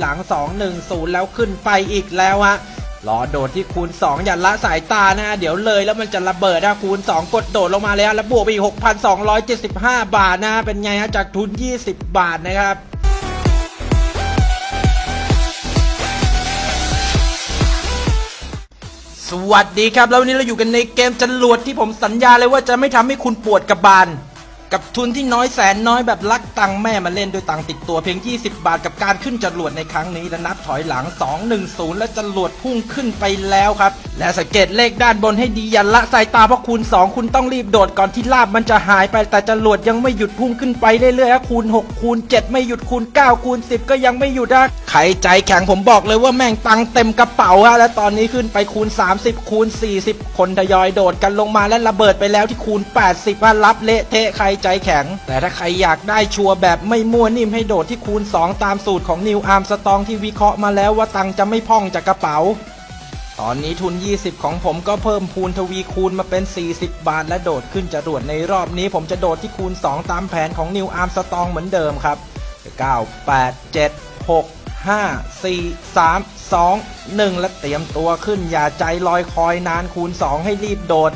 หลัง 2 1 0 แล้วขึ้นไปอีกแล้วฮะรอโดดที่คูณ 2 อย่าละสายตานะ เดี๋ยวเลยแล้วมันจะระเบิดนะคูณ 2 กดโดดลงมาเลยฮะแล้วบวกไปอีก 6,275 บาทนะฮะเป็นไงฮะจากทุน 20 บาทนะครับสวัสดีครับ แล้ววันนี้เราอยู่กันในเกมจรวดที่ผมสัญญาเลยว่าจะไม่ทำให้คุณปวดกระบาล กับทุนที่น้อยแสนน้อยแบบลักตังแม่มาเล่นด้วยตังติดตัวเพียง 20 บาทกับการขึ้นจรวดในครั้งนี้และนับถอยหลัง 2-1-0 และจรวดพุ่งขึ้นไปแล้วครับ และสังเกตเลขด้านบนให้ดีอย่าละสายตาเพราะคูณ 2 คุณต้องรีบโดดก่อนที่ลาบมันจะหายไปแต่จรวดยังไม่หยุดพุ่งขึ้นไปเรื่อยๆคูณ 6 คูณ 7 ไม่หยุดคูณ 9 คูณ 10 ก็ยังไม่หยุดนะใครใจแข็งผมบอกเลยว่าแม่งตังเต็มกระเป๋าฮะและตอนนี้ขึ้นไปคูณ 30 คูณ 40 คนทยอยโดดกันลงมาและระเบิดไปแล้วที่คูณ 80ฮะรับเละเทะใครใจแข็ง แต่ถ้าใครอยากได้ชัวร์แบบไม่มั่วนิ่มให้โดดที่คูณ 2 ตามสูตรของนิวอาร์มสตองที่วิเคราะห์มาแล้วว่าตังจะไม่พ่องจากกระเป๋า ตอนนี้ทุน 20 ของผมก็เพิ่มพูนทวีคูณมาเป็น 40 บาท และโดดขึ้นจรวดในรอบนี้ ผมจะโดดที่คูณ 2 ตามแผนของนิวอาร์มสตองเหมือนเดิมครับ 9 8 7 6 5 4 3 2 1 และเตรียมตัวขึ้นอย่าใจลอยคอยนานคูณ 2 ให้รีบโดด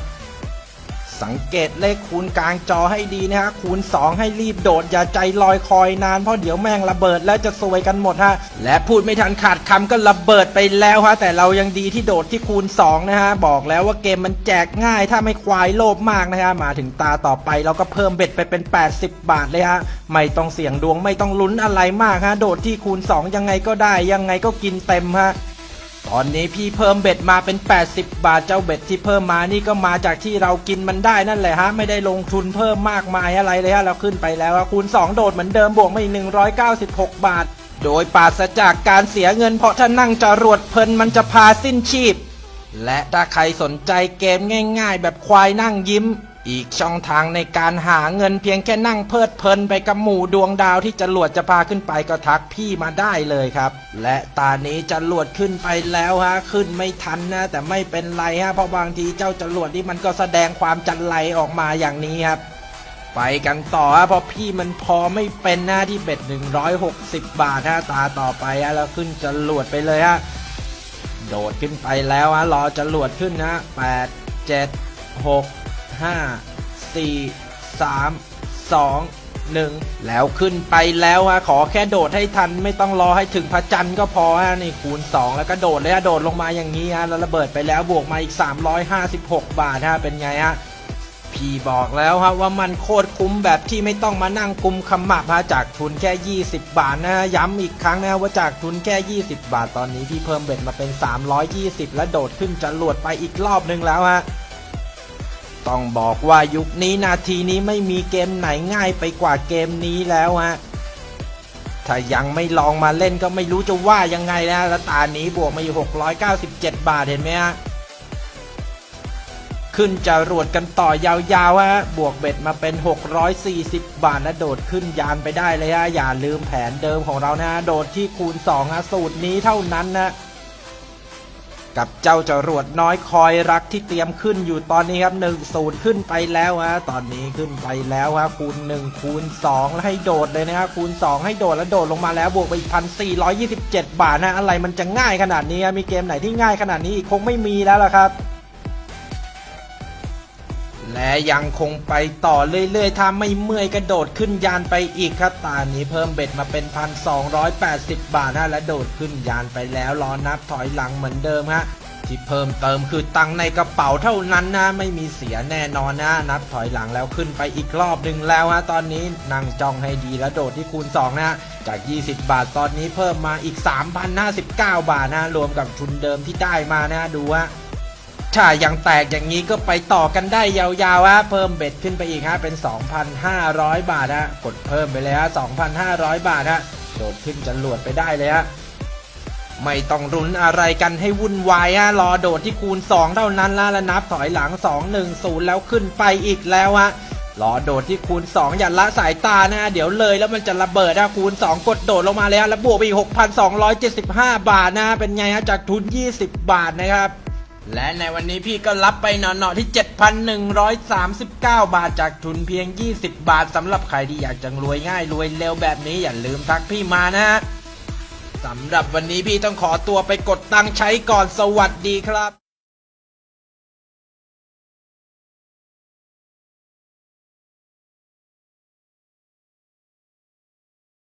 สังเกตเลขคูณกลางจอให้ดีนะฮะคูณ 2 ให้รีบโดดอย่าใจลอยคอยนานเพราะเดี๋ยวแม่งระเบิดแล้วจะซวยกันหมดฮะและพูดไม่ทันขาดคำก็ระเบิดไปแล้วฮะแต่เรายังดีที่โดดที่คูณ 2 นะฮะบอกแล้วว่าเกมมันแจกง่ายถ้าไม่ควายโลภมากนะฮะมาถึงตาต่อไปเราก็เพิ่มเบ็ดไปเป็น 80 บาทเลยฮะไม่ต้องเสี่ยงดวงไม่ต้องลุ้นอะไรมากฮะโดดที่คูณ 2 ยังไงก็ได้ยังไงก็กินเต็มฮะ ตอนนี้พี่เพิ่มเบ็ดมาเป็น 80 บาทเจ้าเบ็ดที่เพิ่มมานี่ก็มาจากที่เรากินมันได้นั่นแหละฮะไม่ได้ลงทุนเพิ่มมากมายอะไรเลยฮะเราขึ้นไปแล้วคูณ 2 โดดเหมือนเดิมบวกมาอีก196 บาท โดยปราศจากการเสียเงินเพราะถ้านั่งจรวดเพลินมันจะพาสิ้นชีพ และถ้าใครสนใจเกมง่าย ๆ แบบควายนั่งยิ้ม อีกช่องทางในการหาเงินเพียงแค่นั่งเพลิดเพลินไปกับหมู่ดวงดาวที่จรวดจะพาขึ้นไปก็ทักพี่มาได้เลยครับ และตอนนี้จรวดขึ้นไปแล้วฮะขึ้นไม่ทันนะแต่ไม่เป็นไรฮะเพราะบางทีเจ้าจรวดนี่มันก็แสดงความจันไรออกมาอย่างนี้ครับไปกันต่อฮะเพราะพี่มันพอไม่เป็นหน้าที่เบ็ด 160 บาทฮะตาต่อไปฮะแล้วขึ้นจรวดไปเลยฮะโดดขึ้นไปแล้วฮะรอจรวดขึ้นนะแปดเจ็ด ห้าสี่สามสองหนึ่งแล้วขึ้นไปแล้วฮะขอแค่โดดให้ทันไม่ต้องรอให้ถึงพระจันทร์ก็พอฮะนี่คูณ 2 แล้วก็โดดเลยฮะโดดลงมาอย่างนี้ฮะแล้วระเบิดไปแล้วบวกมาอีก 356 บาทฮะเป็นไงฮะพี่บอกแล้วครับว่ามันโคตรคุ้มแบบที่ไม่ต้องมานั่งกุมขมับฮะจากทุนแค่ 20 บาทนะฮะย้ำอีกครั้งนะว่าจากทุนแค่ 20 บาทตอนนี้พี่เพิ่มเบ็ดมาเป็น 320 และโดดขึ้นจรวดไปอีกรอบนึงแล้วฮะ ต้องบอกว่ายุคนี้นาทีนี้ไม่มีเกมไหนง่ายไปกว่าเกมนี้แล้วฮะ ถ้ายังไม่ลองมาเล่นก็ไม่รู้จะว่ายังไงนะแล้วตานี้บวกมาอยู่ 697 บาทเห็นไหมฮะ ขึ้นจะรวดกันต่อยาวๆฮะ บวกเบ็ดมาเป็น 640 บาทและโดดขึ้นยานไปได้เลยฮะ อย่าลืมแผนเดิมของเรานะฮะโดดที่คูณ2ฮะสูตรนี้เท่านั้นนะ กับเจ้าจรวดน้อยคอยรักที่เตรียมขึ้นอยู่ตอนนี้ครับ1ศูนย์ขึ้นไปแล้วฮะตอนนี้ขึ้นไปแล้วฮะคูณ 1 คูณ 2 แล้วให้โดดเลยนะครับคูณ 2 ให้โดดแล้วโดดลงมาแล้วบวกไปอีก1,427บาทนะอะไรมันจะง่ายขนาดนี้มีเกมไหนที่ง่ายขนาดนี้คงไม่มีแล้วล่ะครับ และยังคงไปต่อเรื่อยๆ ถ้าไม่เมื่อยกระโดดขึ้นยานไปอีกครับตอนนี้เพิ่มเบ็ดมาเป็น 1,280 บาทนะและโดดขึ้นยานไปแล้วรอนับถอยหลังเหมือนเดิมฮะที่เพิ่มเติมคือตังในกระเป๋าเท่านั้นนะ ไม่มีเสียแน่นอนนะ นับถอยหลังแล้วขึ้นไปอีกรอบหนึ่งแล้วฮะตอนนี้นั่งจองให้ดีแล้วโดดที่คูณ 2 นะฮะจาก 20 บาทตอนนี้เพิ่มมาอีก 3,059 บาทนะ รวมกับทุนเดิมที่ได้มานะดูฮะ ถ้ายังแตกอย่างนี้ก็ไปต่อกันได้ยาวๆฮะเพิ่มเบ็ดขึ้นไปอีกฮะเป็น 2,500 บาทฮะกดเพิ่มไปเลยฮะ2,500 บาทฮะโดดขึ้นจรวดไปได้เลยฮะไม่ต้องรุนอะไรกันให้วุ่นวายฮะรอโดดที่คูณ 2 เท่านั้นละแล้วนับถอยหลัง 2 1 0 แล้วขึ้นไปอีกแล้วฮะรอโดดที่คูณ 2 อย่าละสายตานะฮะเดี๋ยวเลยแล้วมันจะระเบิดนะคูณ 2 กดโดดลงมาเลยฮะแล้วบวกไปอีก 6,275 บาทนะฮะเป็นไงฮะจากทุน 20 บาทนะครับ และในวันนี้พี่ก็รับไปหนอๆที่ 7,139 บาทจากทุนเพียง 20 บาทสำหรับใครที่อยากจะรวยง่ายรวยเร็วแบบนี้อย่าลืมทักพี่มานะฮะสำหรับวันนี้พี่ต้องขอตัวไปกดตังค์ใช้ก่อนสวัสดีครับ